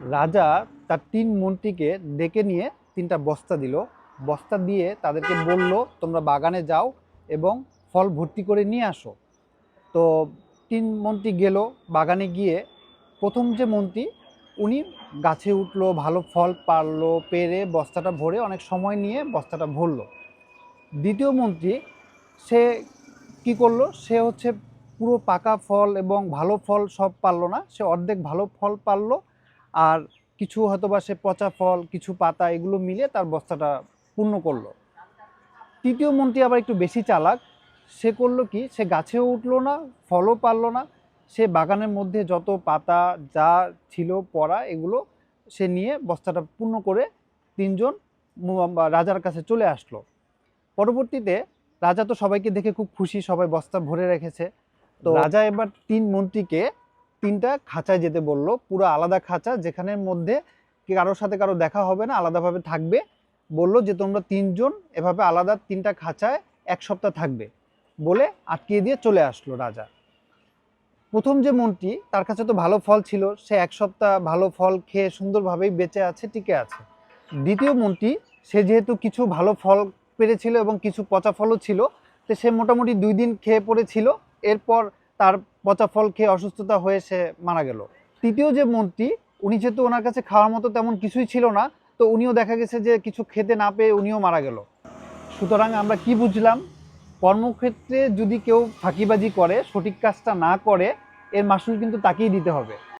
রাজা তার তিন মন্ত্রীকে ডেকে নিয়ে তিনটা বস্তা দিল। বস্তা দিয়ে তাদেরকে বলল, তোমরা বাগানে যাও এবং ফল ভর্তি করে নিয়ে আসো। তো তিন মন্ত্রী গেল বাগানে গিয়ে। প্রথম যে মন্ত্রী, উনি গাছে উঠল, ভালো ফল পারল, পেরে বস্তাটা ভরে অনেক সময় নিয়ে বস্তাটা ভরলো। দ্বিতীয় মন্ত্রী, সে কি করল? সে হচ্ছে পুরো পাকা ফল এবং ভালো ফল সব পারল না, সে অর্ধেক ভালো ফল পারল আর কিছু হয়তো বা সে পচা ফল কিছু পাতা এগুলো মিলে তার বস্তাটা পূর্ণ করল। তৃতীয় মন্ত্রী আবার একটু বেশি চালাক। সে করল কি? সে গাছেও উঠল না ফলও পারল না। সে বাগানের মধ্যে যত পাতা যা ছিল পড়া এগুলো সে নিয়ে বস্তাটা পূর্ণ করে তিনজন রাজার কাছে চলে আসলো। পরবর্তীতে রাজা তো সবাইকে দেখে খুব খুশি সবাই বস্তা ভরে রেখেছে। তো রাজা এবার তিন মন্ত্রীকে তিনটা খাঁচায় যেতে বলল, পুরো আলাদা খাঁচা যেখানের মধ্যে কারোর সাথে কারও দেখা হবে না, আলাদাভাবে থাকবে। বলল যে, তোমরা তিনজন এভাবে আলাদা তিনটা খাঁচায় এক সপ্তাহ থাকবে। বলে আটকিয়ে দিয়ে চলে আসলো রাজা। প্রথম যে মন্ত্রী তার কাছে তো ভালো ফল ছিল, সে এক সপ্তাহ ভালো ফল খেয়ে সুন্দরভাবেই বেঁচে আছে, টিকে আছে। দ্বিতীয় মন্ত্রী সে যেহেতু কিছু ভালো ফল পেরেছিল এবং কিছু পচা ফলও ছিল, তো সে মোটামুটি দুই দিন খেয়ে পড়েছিল। এরপর তার পচা ফল খেয়ে অসুস্থতা হয়ে সে মারা গেল। তৃতীয় যে মন্ত্রী, উনি যেহেতু ওনার কাছে খাওয়ার মতো তেমন কিছুই ছিল না, তো উনিও দেখা গেছে যে কিছু খেতে না পেয়ে উনিও মারা গেল। সুতরাং আমরা কি বুঝলাম? কর্মক্ষেত্রে যদি কেউ ফাঁকিবাজি করে, সঠিক কাজটা না করে, এর মাসুল কিন্তু তাকেই দিতে হবে।